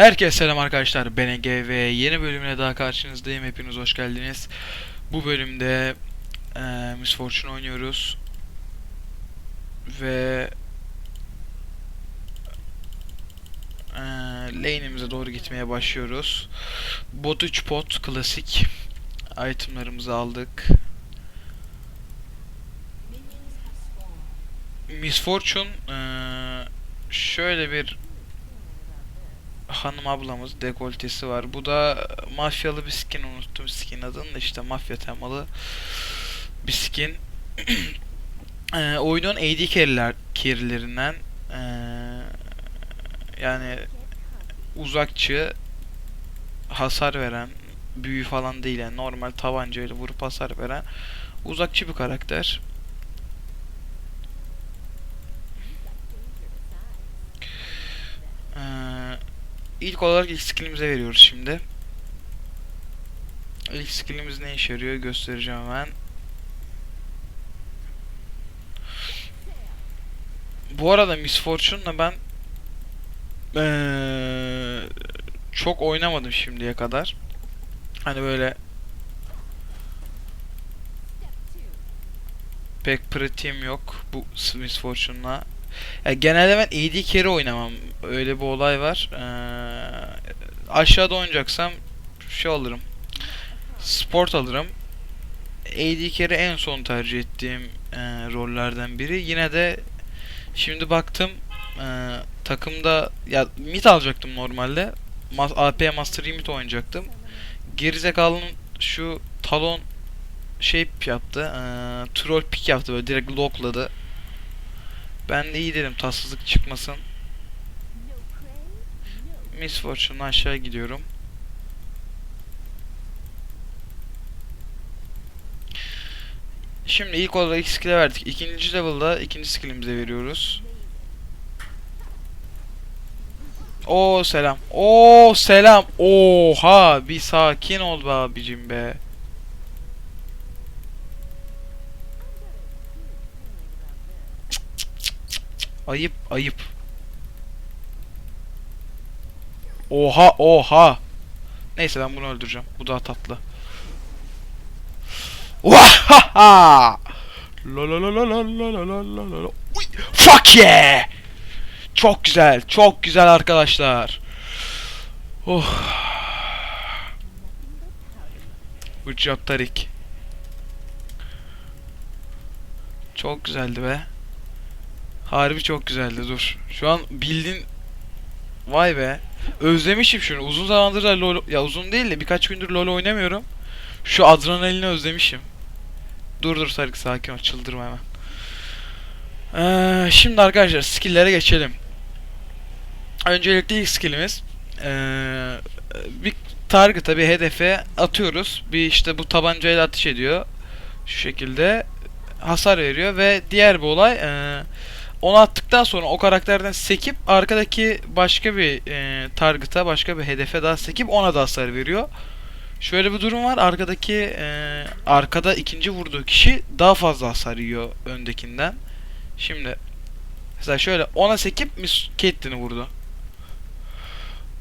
Herkese selam arkadaşlar. Ben Ege ve yeni bölümüne daha karşınızdayım. Hepiniz hoş geldiniz. Bu bölümde eee Miss Fortune oynuyoruz. Ve eee lane'imize doğru gitmeye başlıyoruz. Bot 3 pot klasik. Itemlarımızı aldık. Miss Fortune eee, şöyle bir hanım ablamız dekoltesi var. Bu da mafyalı bir skin unuttum skin adını da işte mafya temalı bir skin. Eee oyunun AD carry'ler carry'lerinden eee, yani uzakçı hasar veren büyü falan değil yani normal tabancayla vurup hasar veren uzakçı bir karakter. İlk olarak ilk skillimize veriyoruz şimdi. İlk skillimiz ne işe yarıyor göstereceğim hemen. Bu arada Miss Fortune'la ben eee, çok oynamadım şimdiye kadar. Hani böyle pek pratiğim yok bu Miss Fortune'la. Ya genelde ben AD carry oynamam. Öyle bir olay var. Ee, aşağıda oynayacaksam şey alırım. Sport alırım. AD carry en son tercih ettiğim e, rollerden biri. Yine de şimdi baktım e, takımda ya mid alacaktım normalde. Ma- AP Master Yi mid oynayacaktım. Gerizekalının şu talon şey yaptı. E, troll pick yaptı böyle direkt lockladı. Ben de iyi dedim tatsızlık çıkmasın. Miss Fortune'la aşağı gidiyorum. Şimdi ilk olarak ilk skill'e verdik. İkinci level'da ikinci skill'imize veriyoruz. Oo selam. Oo selam. Oha bir sakin ol be abicim be. Ayıp ayıp. Oha oha. Neyse ben bunu öldüreceğim. Bu daha tatlı. Vahaha! Fuck yeah! Çok güzel, çok güzel arkadaşlar. Oh. Good job Tarik. Çok güzeldi be. Harbi çok güzeldi dur. Şu an bildin Vay be. Özlemişim şunu. Uzun zamandır da LoL ya uzun değil de birkaç gündür LoL oynamıyorum. Şu adrenalini özlemişim. Dur dur Sarık sakin ol çıldırma hemen. Ee, şimdi arkadaşlar skill'lere geçelim. Öncelikle ilk skillimiz ee, bir target'a bir hedefe atıyoruz. Bir işte bu tabancayla ateş ediyor. Şu şekilde hasar veriyor ve diğer bir olay ee, onu attıktan sonra o karakterden sekip arkadaki başka bir e, target'a başka bir hedefe daha sekip ona da hasar veriyor. Şöyle bir durum var. Arkadaki e, arkada ikinci vurduğu kişi daha fazla hasar yiyor öndekinden. Şimdi mesela şöyle ona sekip Miss Caitlyn'i vurdu.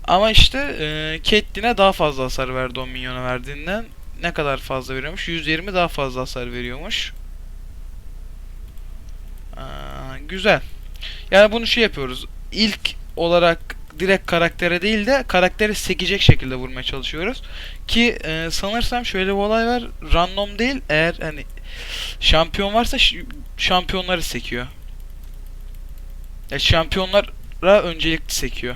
Ama işte e, Caitlyn'e daha fazla hasar verdi o minyona verdiğinden. Ne kadar fazla veriyormuş? 120 daha fazla hasar veriyormuş. Güzel. Yani bunu şey yapıyoruz. İlk olarak direkt karaktere değil de karakteri sekecek şekilde vurmaya çalışıyoruz. Ki e, sanırsam şöyle bir olay var. Random değil. Eğer hani şampiyon varsa şampiyonları sekiyor. Ya şampiyonlara öncelikli sekiyor.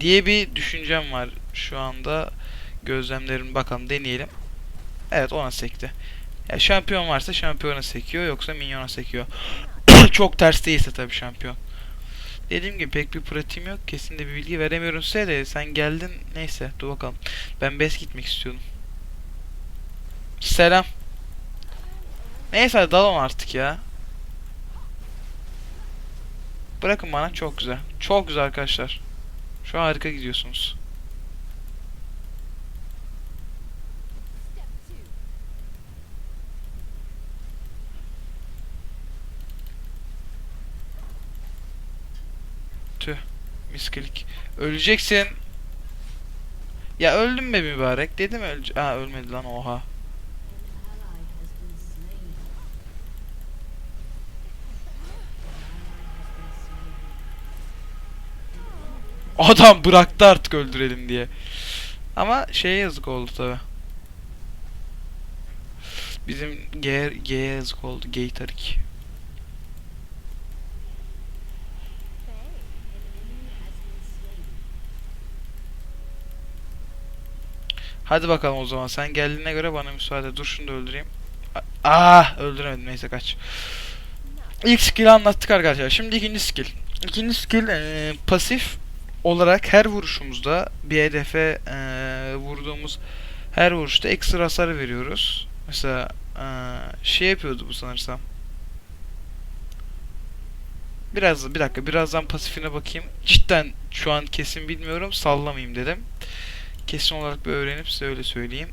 Diye bir düşüncem var şu anda. Gözlemlerim bakalım deneyelim. Evet ona sekti. Ya şampiyon varsa şampiyona sekiyor yoksa minyona sekiyor. Çok ters değilse tabii şampiyon. Dediğim gibi pek bir pratiğim yok. Kesin de bir bilgi veremiyorum size de sen geldin. Neyse dur bakalım. Ben bes gitmek istiyordum. Selam. Neyse dalalım artık ya. Bırakın bana çok güzel. Çok güzel arkadaşlar. Şu an harika gidiyorsunuz. Tüh. Miskilik. Öleceksin. Ya öldün mü mübarek? Dedim öl. Ha ölmedi lan oha. Adam bıraktı artık öldürelim diye. Ama şeye yazık oldu tabi. Bizim G G'ye yazık oldu. Gay Tarik. Hadi bakalım o zaman. Sen geldiğine göre bana müsaade. Dur şunu da öldüreyim. Ah öldüremedim. Neyse kaç. İlk skill'i anlattık arkadaşlar. Şimdi ikinci skill. İkinci skill eee, pasif olarak her vuruşumuzda bir hedefe eee, vurduğumuz her vuruşta ekstra hasar veriyoruz. Mesela eee, şey yapıyordu bu sanırsam. Biraz bir dakika birazdan pasifine bakayım. Cidden şu an kesin bilmiyorum. Sallamayayım dedim. Kesin olarak bir öğrenip size öyle söyleyeyim.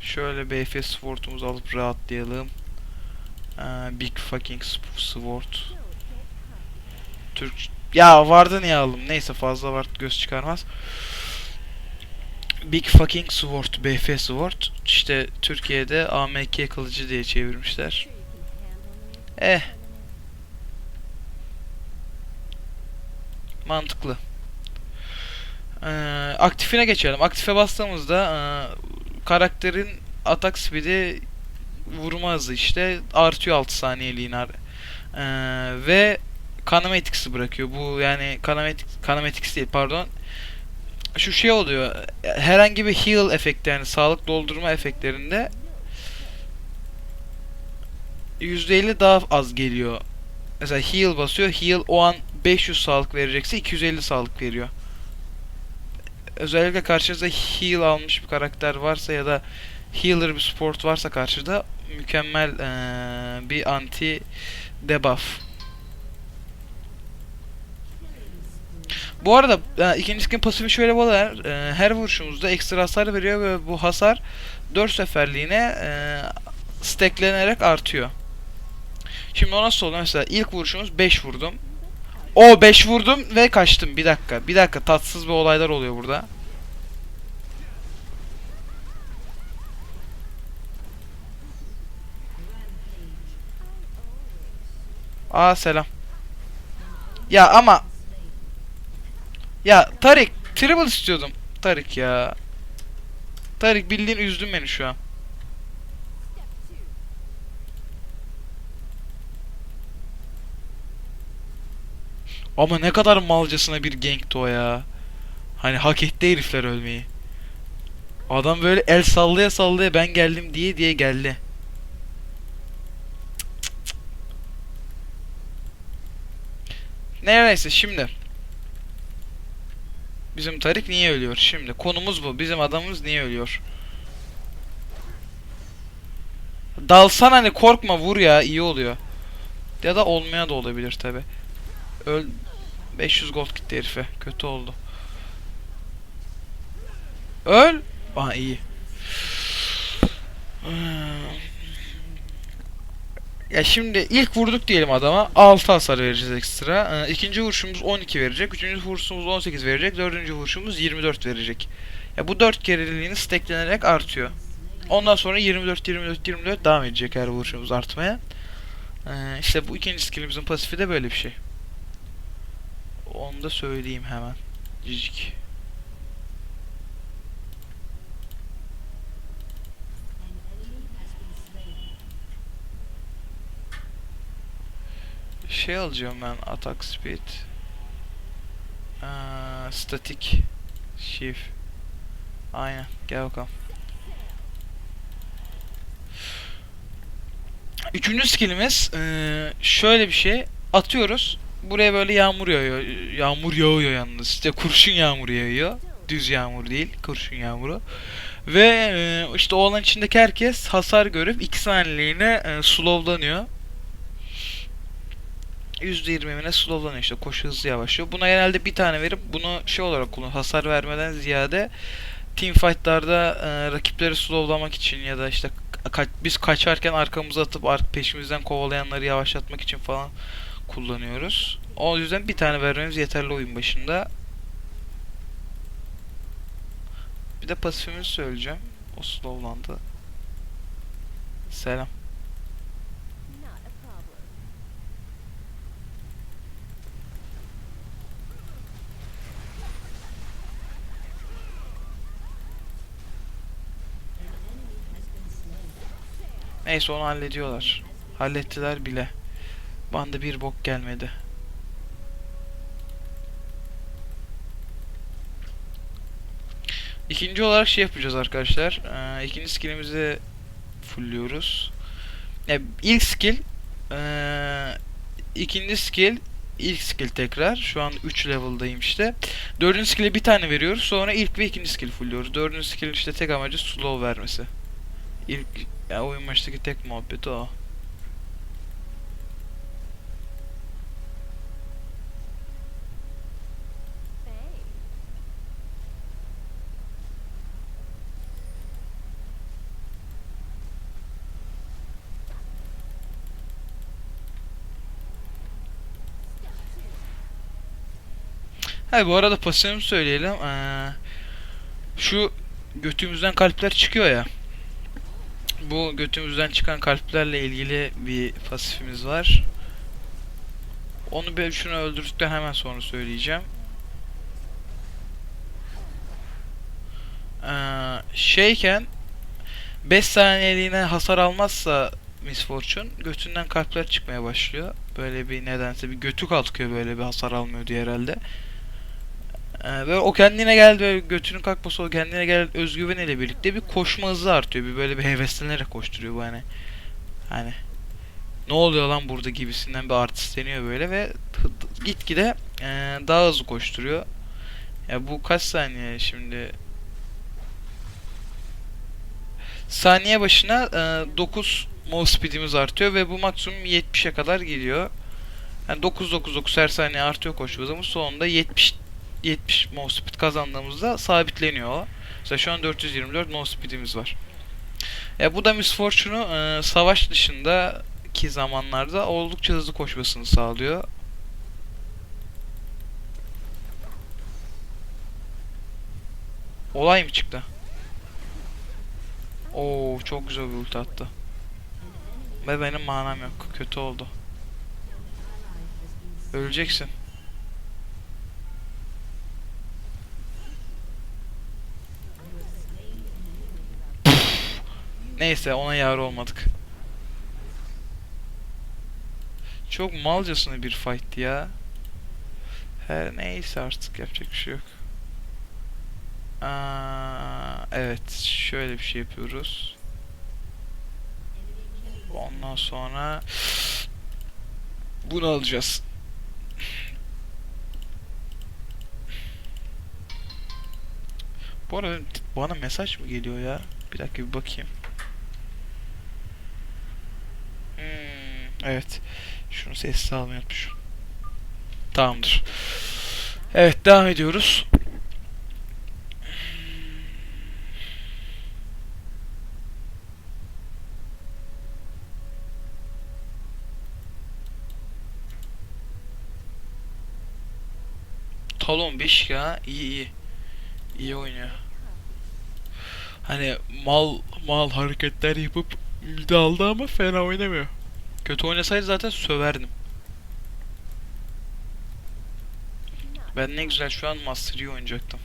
Şöyle BF Sword'umuzu alıp rahatlayalım. Ee, Big fucking Sword. Türk ya vardı niye aldım? Neyse fazla var göz çıkarmaz. Big fucking Sword, BF Sword. İşte Türkiye'de AMK kılıcı diye çevirmişler. Eh. Mantıklı. Ee, aktifine geçelim. Aktife bastığımızda e, karakterin atak speed'i vurma hızı işte artıyor 6 saniyeliğine. Ee, ve Kinematics'i bırakıyor. Bu yani Kinematics, Kinematics değil pardon. Şu şey oluyor. Herhangi bir heal efekti yani sağlık doldurma efektlerinde %50 daha az geliyor. Mesela heal basıyor. Heal o an 500 sağlık verecekse 250 sağlık veriyor. Özellikle karşınızda heal almış bir karakter varsa ya da healer bir support varsa karşıda mükemmel eee, bir anti debuff. Bu arada e, ikinci skin pasifi şöyle bir. E, her vuruşumuzda ekstra hasar veriyor ve bu hasar 4 seferliğine e, stacklenerek artıyor. Şimdi o nasıl oluyor? Mesela ilk vuruşumuz 5 vurdum. O 5 vurdum ve kaçtım. Bir dakika. Bir dakika. Tatsız bir olaylar oluyor burada. Aa selam. Ya ama ya Tarik triple istiyordum. Tarik ya. Tarik bildiğin üzdün beni şu an. Ama ne kadar malcasına bir gankti o ya. Hani hak etti herifler ölmeyi. Adam böyle el sallaya sallaya ben geldim diye diye geldi. Neyse şimdi. Bizim Tarik niye ölüyor? Şimdi konumuz bu. Bizim adamımız niye ölüyor? Dalsan hani korkma vur ya iyi oluyor. Ya da olmaya da olabilir tabi. Öl 500 gold gitti herife. Kötü oldu. Öl. Aa iyi. Ya şimdi ilk vurduk diyelim adama 6 hasar vereceğiz ekstra. Ee, ikinci vuruşumuz 12 verecek. Üçüncü vuruşumuz 18 verecek. Dördüncü vuruşumuz 24 verecek. Ya bu 4 kereliğini stacklenerek artıyor. Ondan sonra 24 24 24 devam edecek her vuruşumuz artmaya. Ee, işte bu ikinci skillimizin pasifi de böyle bir şey. Onu da söyleyeyim hemen. Cicik. Şey alacağım ben attack speed. Aa, static shift. Aynen gel bakalım. Üçüncü skillimiz eee, şöyle bir şey. Atıyoruz. Buraya böyle yağmur yağıyor. Yağmur yağıyor yalnız. İşte kurşun yağmuru yağıyor. Düz yağmur değil. Kurşun yağmuru. Ve eee, işte o alan içindeki herkes hasar görüp 2 saniyeliğine eee, slowlanıyor. %20'ine slowlanıyor işte koşu hızı yavaşlıyor. Buna genelde bir tane verip bunu şey olarak kullan hasar vermeden ziyade team fight'larda e, rakipleri slowlamak için ya da işte ka- biz kaçarken arkamıza atıp ark peşimizden kovalayanları yavaşlatmak için falan kullanıyoruz. O yüzden bir tane vermemiz yeterli oyun başında. Bir de pasifimizi söyleyeceğim. O slowlandı. Selam. Neyse onu hallediyorlar. Hallettiler bile. Bana bir bok gelmedi. İkinci olarak şey yapacağız arkadaşlar. Ee, ikinci skillimizi fullliyoruz. Yani ilk skill ee, ikinci skill ilk skill tekrar. Şu an 3 level'dayım işte. Dördüncü skill'e bir tane veriyoruz. Sonra ilk ve ikinci skill fullliyoruz. Dördüncü skill işte tek amacı slow vermesi. İlk ya oyun baştaki tek muhabbeti o. Ha bu arada pasifimi söyleyelim. Ee, şu götümüzden kalpler çıkıyor ya. Bu götümüzden çıkan kalplerle ilgili bir pasifimiz var. Onu ben şunu öldürdükten hemen sonra söyleyeceğim. Ee, şeyken 5 saniyeliğine hasar almazsa Miss Fortune götünden kalpler çıkmaya başlıyor. Böyle bir nedense bir götü kalkıyor böyle bir hasar almıyor diye herhalde. Ee, ve o kendine geldi böyle götünün kalkması o kendine gel özgüveniyle birlikte bir koşma hızı artıyor. Bir böyle bir heveslenerek koşturuyor bu hani. Hani ne oluyor lan burada gibisinden bir artistleniyor böyle ve gitgide e, daha hızlı koşturuyor. Ya bu kaç saniye şimdi? Saniye başına e, 9 move speed'imiz artıyor ve bu maksimum 70'e kadar gidiyor. Yani 9 9 9 her saniye artıyor koşu hızımız. Sonunda 70 70 move speed kazandığımızda sabitleniyor. Mesela şu an 424 move speed'imiz var. Ya bu da Miss Fortune'u e, savaş dışındaki zamanlarda oldukça hızlı koşmasını sağlıyor. Olay mı çıktı? Oo çok güzel bir ulti attı. Ve benim manam yok. Kötü oldu. Öleceksin. Neyse ona yar olmadık. Çok malcasına bir fight ya. Her neyse artık yapacak bir şey yok. Aa, evet şöyle bir şey yapıyoruz. Ondan sonra bunu alacağız. Bu arada bana mesaj mı geliyor ya? Bir dakika bir bakayım. Evet. Şunu sessiz almayı unutmuşum. Tamamdır. Evet devam ediyoruz. Talon 5 ya iyi iyi. İyi oynuyor. Hani mal mal hareketler yapıp ülde aldı ama fena oynamıyor. Kötü oynasaydı zaten söverdim. Ben ne güzel şu an Master Yi oynayacaktım.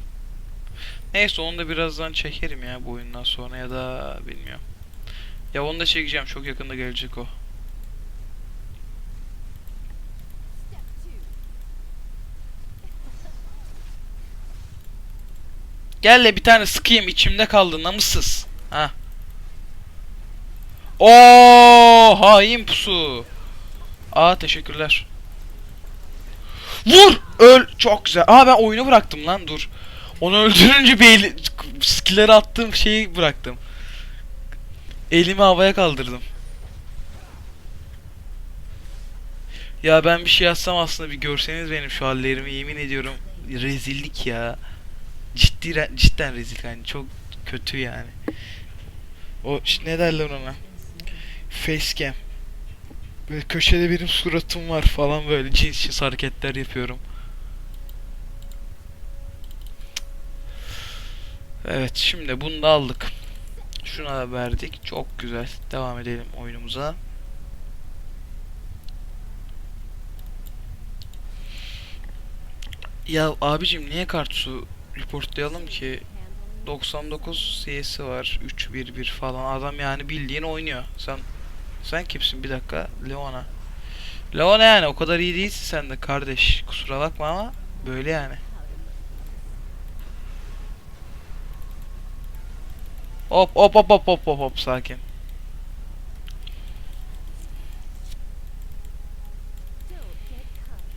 Neyse onu da birazdan çekerim ya bu oyundan sonra ya da bilmiyorum. Ya onu da çekeceğim çok yakında gelecek o. Gel de bir tane sıkayım içimde kaldı namussuz. Ha. Oo hain pusu. Aa teşekkürler. Vur! Öl! Çok güzel. Aa ben oyunu bıraktım lan dur. Onu öldürünce bir eli... skill'leri attığım şeyi bıraktım. Elimi havaya kaldırdım. Ya ben bir şey yazsam aslında bir görseniz benim şu hallerimi yemin ediyorum rezillik ya. Ciddi cidden rezil yani çok kötü yani. O ne derler ona? Facecam. Böyle köşede benim suratım var falan böyle cinsiz hareketler yapıyorum. Evet şimdi bunu da aldık. Şuna da verdik. Çok güzel. Devam edelim oyunumuza. Ya abicim niye kartusu reportlayalım ki? 99 CS'i var. 3-1-1 falan. Adam yani bildiğin oynuyor. Sen sen kimsin bir dakika? Leona. Leona yani o kadar iyi değilsin sen de kardeş. Kusura bakma ama böyle yani. Hop hop hop hop hop hop hop sakin.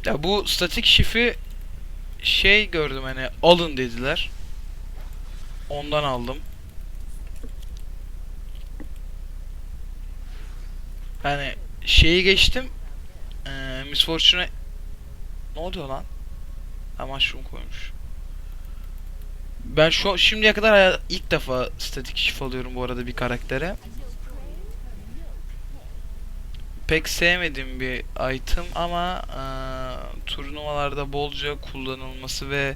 Ya bu statik şifi şey gördüm hani alın dediler. Ondan aldım. Hani şeyi geçtim. Eee Miss Fortune'e ne oluyor lan? Ha mushroom koymuş. Ben şu şimdiye kadar ilk defa statik şif alıyorum bu arada bir karaktere. Pek sevmediğim bir item ama eee, turnuvalarda bolca kullanılması ve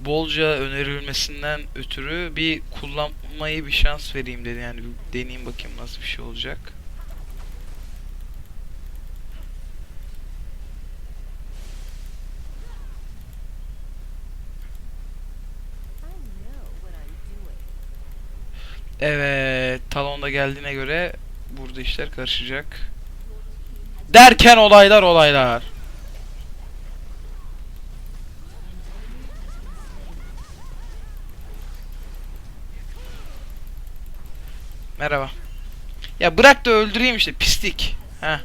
bolca önerilmesinden ötürü bir kullanmayı bir şans vereyim dedi. Yani deneyeyim bakayım nasıl bir şey olacak. Evet, talonda geldiğine göre burada işler karışacak. Derken olaylar olaylar. Merhaba. Ya bırak da öldüreyim işte pislik. Heh.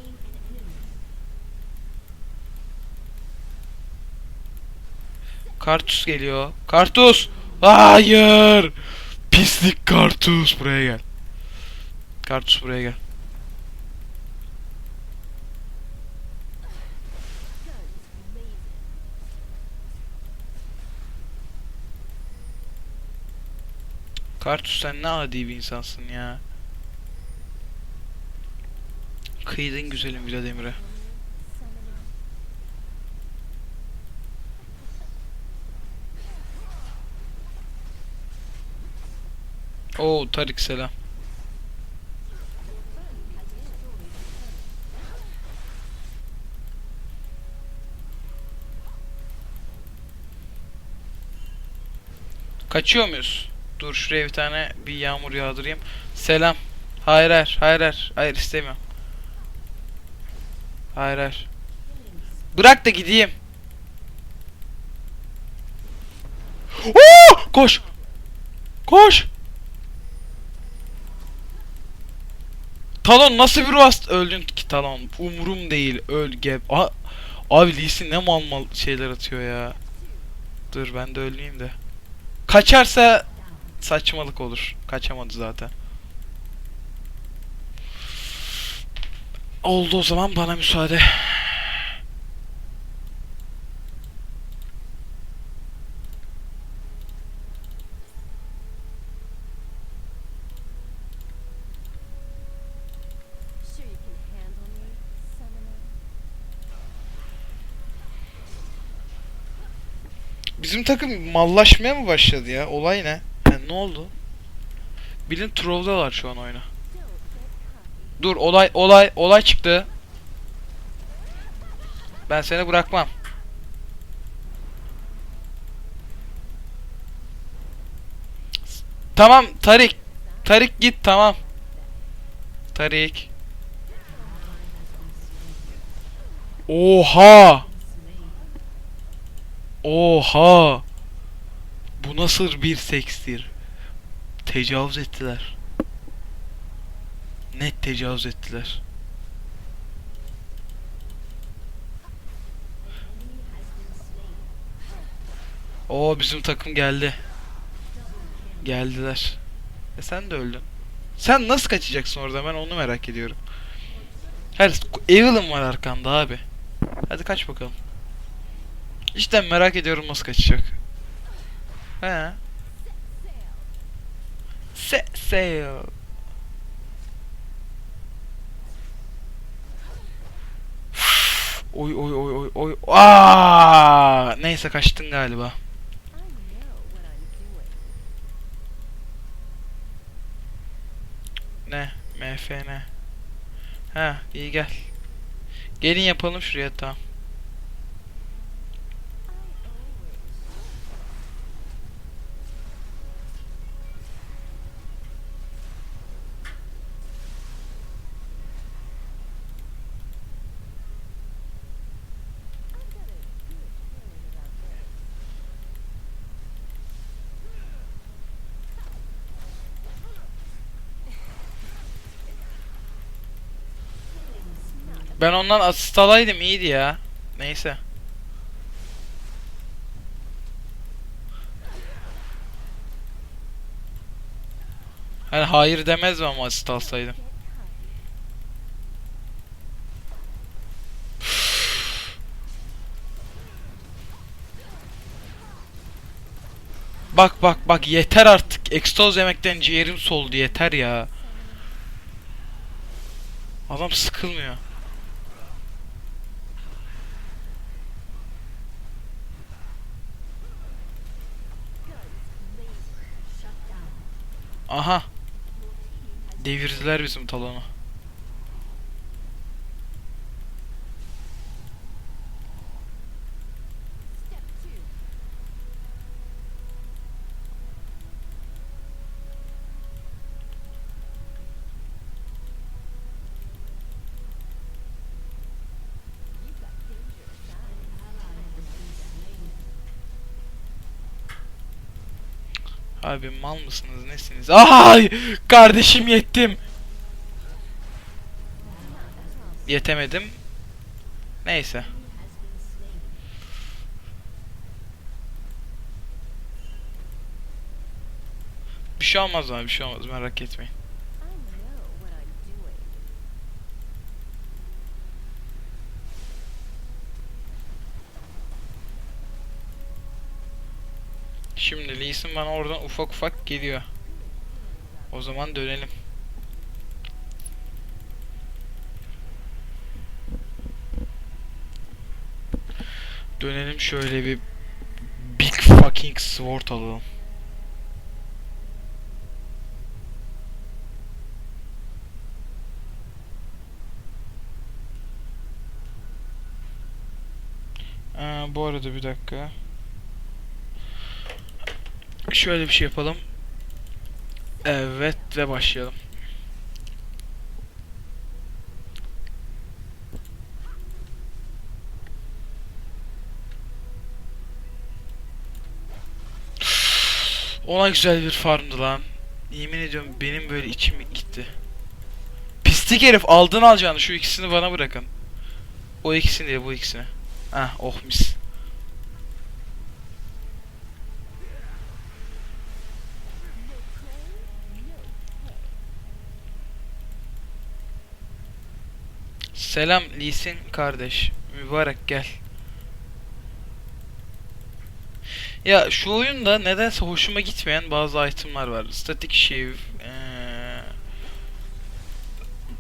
Kartus geliyor. Kartus! Hayır! Pislik Kartus buraya gel. Kartus buraya gel. Kartus sen ne adi bir insansın ya. Kıydın güzelim Vladimir'e. Oo Tarik selam. Kaçıyor muyuz? Dur şuraya bir tane bir yağmur yağdırayım. Selam. Hayır hayır hayır hayır, hayır istemiyorum. Hayır hayır. Bırak da gideyim. Oo! Koş. Koş. Talon nasıl bir rast öldün ki Talon? Umurum değil öl geb. A Abi Lee ne mal mal şeyler atıyor ya. Dur ben de ölmeyeyim de. Kaçarsa saçmalık olur. Kaçamadı zaten. Oldu o zaman bana müsaade. Bizim takım mallaşmaya mı başladı ya? Olay ne? Yani ne oldu? Bilin Troll'dalar şu an cocky. Dur olay olay olay çıktı. Ben seni bırakmam. Tamam Tarik. Tarik git tamam. Tarik. Oha. Oha. Bu nasıl bir sekstir? Tecavüz ettiler. Net tecavüz ettiler. Oo bizim takım geldi. Geldiler. E sen de öldün. Sen nasıl kaçacaksın orada ben onu merak ediyorum. Her Evelyn var arkanda abi. Hadi kaç bakalım. İşte merak ediyorum nasıl kaçacak. He. Se sail. Oy oy oy oy oy. Aa! Neyse kaçtın galiba. Ne? MFN. Ha, iyi gel. Gelin yapalım şuraya tamam. Ben ondan asist alaydım iyiydi ya. Neyse. Hani hayır demez mi ama asist alsaydım. Bak bak bak yeter artık. Ekstoz yemekten ciğerim soldu yeter ya. Adam sıkılmıyor. Aha devirdiler bizim talonu. Abi mal mısınız nesiniz? Ay kardeşim yettim. Yetemedim. Neyse. Bir şey olmaz abi bir şey olmaz merak etmeyin. Şimdi Lee Sin bana oradan ufak ufak geliyor. O zaman dönelim. Dönelim şöyle bir Big fucking sword alalım. Aa, bu arada bir dakika. Şöyle bir şey yapalım. Evet ve başlayalım. Ona güzel bir farmdı lan. Yemin ediyorum benim böyle içim gitti. Pislik herif aldın alacağını şu ikisini bana bırakın. O ikisini değil bu ikisini. Ah oh mis. Selam Lisin kardeş. Mübarek gel. Ya şu oyunda nedense hoşuma gitmeyen bazı itemlar var. Static Shiv, eee,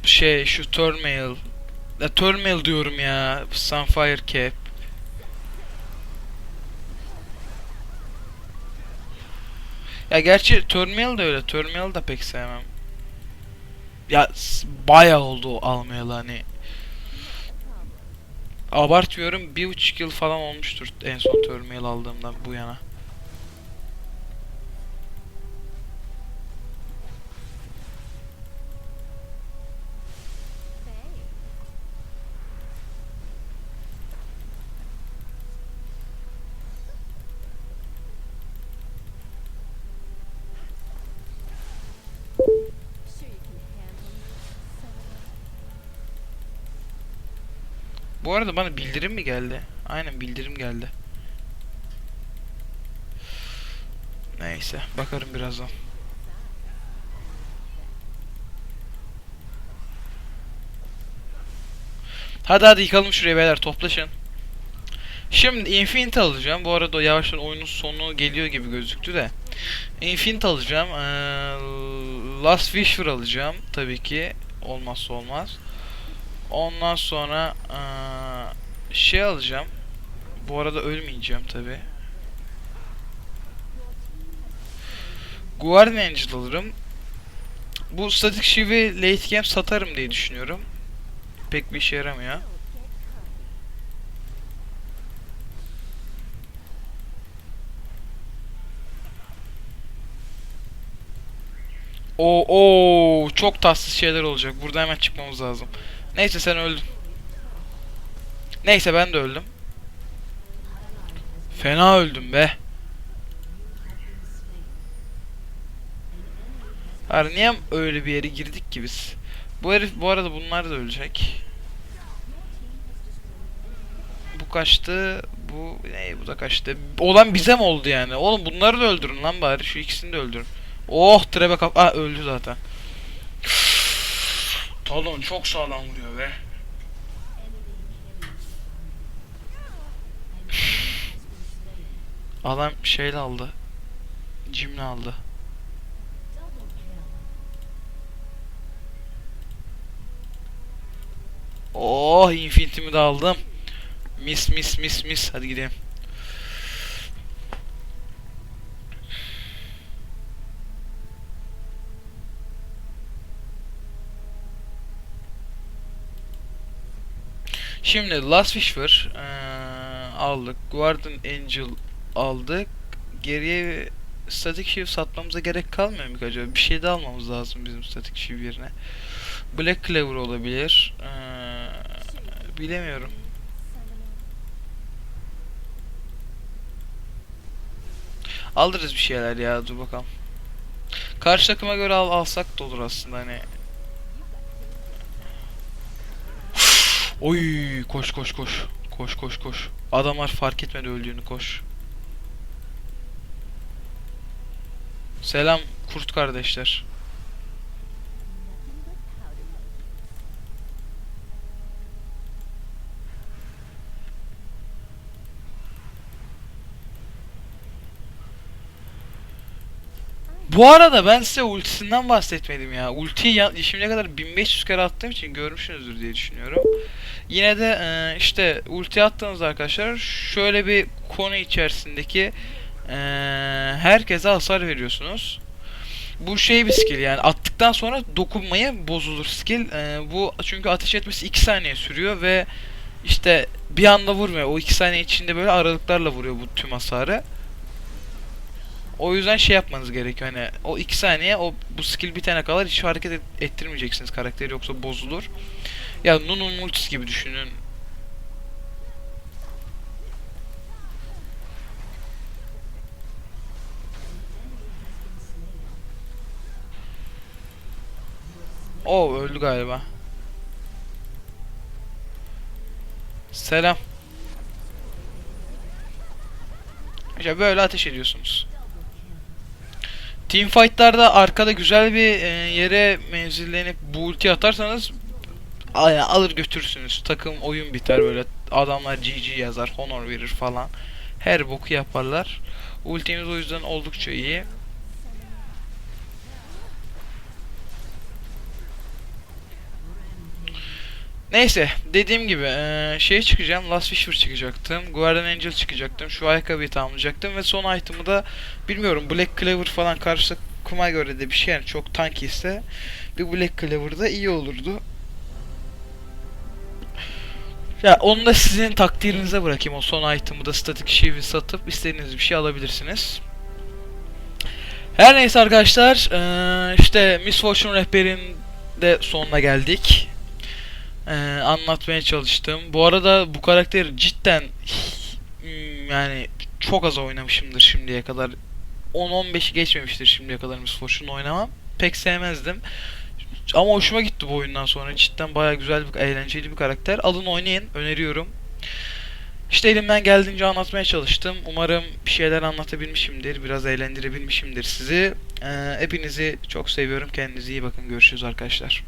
şey şu Turmail, ya Turmail diyorum ya, Sunfire Cap. Ya gerçi Turmail de öyle. Turmail da pek sevmem. Ya bayağı oldu almayalı hani. Abartmıyorum bir buçuk yıl falan olmuştur en son Turmail aldığımdan bu yana. Bu arada bana bildirim mi geldi? Aynen bildirim geldi. Neyse bakarım birazdan. Hadi hadi yıkalım şurayı beyler toplaşın. Şimdi Infinite alacağım. Bu arada yavaştan oyunun sonu geliyor gibi gözüktü de. Infinite alacağım. Ee, Last Whisper alacağım. Tabii ki. Olmazsa olmaz. Ondan sonra ee, şey alacağım. Bu arada ölmeyeceğim tabi. Guardian Angel alırım. Bu statik shield'i late game satarım diye düşünüyorum. Pek bir işe yaramıyor. Oo, oo, çok tatsız şeyler olacak. Burada hemen çıkmamız lazım. Neyse sen öldün. Neyse ben de öldüm. Fena öldüm be. Hayır niye öyle bir yere girdik ki biz? Bu herif bu arada bunlar da ölecek. Bu kaçtı. Bu ne bu da kaçtı. Olan bize mi oldu yani? Oğlum bunları da öldürün lan bari. Şu ikisini de öldürün. Oh trebe kap. Ah öldü zaten. Talon çok sağlam vuruyor be. Adam şeyle aldı. Cimle aldı. Oh infinity'mi de aldım. Mis mis mis mis. Hadi gidelim. Şimdi Last var. Ee, aldık. Guardian Angel aldık. Geriye Static Shield satmamıza gerek kalmıyor mu acaba? Bir şey de almamız lazım bizim Static Shield yerine. Black Clover olabilir. Ee, bilemiyorum. Alırız bir şeyler ya dur bakalım. Karşı takıma göre al, alsak da olur aslında hani. Oy koş koş koş. Koş koş koş. Adamlar fark etmedi öldüğünü koş. Selam kurt kardeşler. Bu arada ben size ultisinden bahsetmedim ya. Ultiyi ya, şimdiye kadar 1500 kere attığım için görmüşsünüzdür diye düşünüyorum. Yine de e, işte ulti attığınız arkadaşlar şöyle bir konu içerisindeki e, herkese hasar veriyorsunuz. Bu şey bir skill yani attıktan sonra dokunmaya bozulur skill. E, bu çünkü ateş etmesi 2 saniye sürüyor ve işte bir anda vurmuyor. O 2 saniye içinde böyle aralıklarla vuruyor bu tüm hasarı. O yüzden şey yapmanız gerekiyor hani o 2 saniye o bu skill bitene kadar hiç hareket et- ettirmeyeceksiniz karakteri yoksa bozulur. Ya Nunu'nun ultisi gibi düşünün. O öldü galiba. Selam. İşte böyle ateş ediyorsunuz. Teamfight'larda arkada güzel bir e, yere menzillenip bu ulti atarsanız alır götürürsünüz. Takım oyun biter böyle. Adamlar GG yazar, honor verir falan. Her boku yaparlar. Ultimiz o yüzden oldukça iyi. Neyse dediğim gibi eee şey çıkacağım Last Whisper çıkacaktım Guardian Angel çıkacaktım şu ayakkabıyı tamamlayacaktım ve son item'ı da bilmiyorum Black Clover falan karşı kuma göre de bir şey yani çok tank ise bir Black Clover da iyi olurdu. Ya onu da sizin takdirinize bırakayım o son item'ı da statik shield'i satıp istediğiniz bir şey alabilirsiniz. Her neyse arkadaşlar eee, işte Miss Fortune rehberin de sonuna geldik. Ee, anlatmaya çalıştım. Bu arada bu karakter cidden hmm, yani çok az oynamışımdır şimdiye kadar. 10-15'i geçmemiştir şimdiye kadar Miss Fortune oynamam. Pek sevmezdim. Ama hoşuma gitti bu oyundan sonra. Cidden baya güzel bir eğlenceli bir karakter. Alın oynayın. Öneriyorum. İşte elimden geldiğince anlatmaya çalıştım. Umarım bir şeyler anlatabilmişimdir. Biraz eğlendirebilmişimdir sizi. Ee, hepinizi çok seviyorum. Kendinize iyi bakın. Görüşürüz arkadaşlar.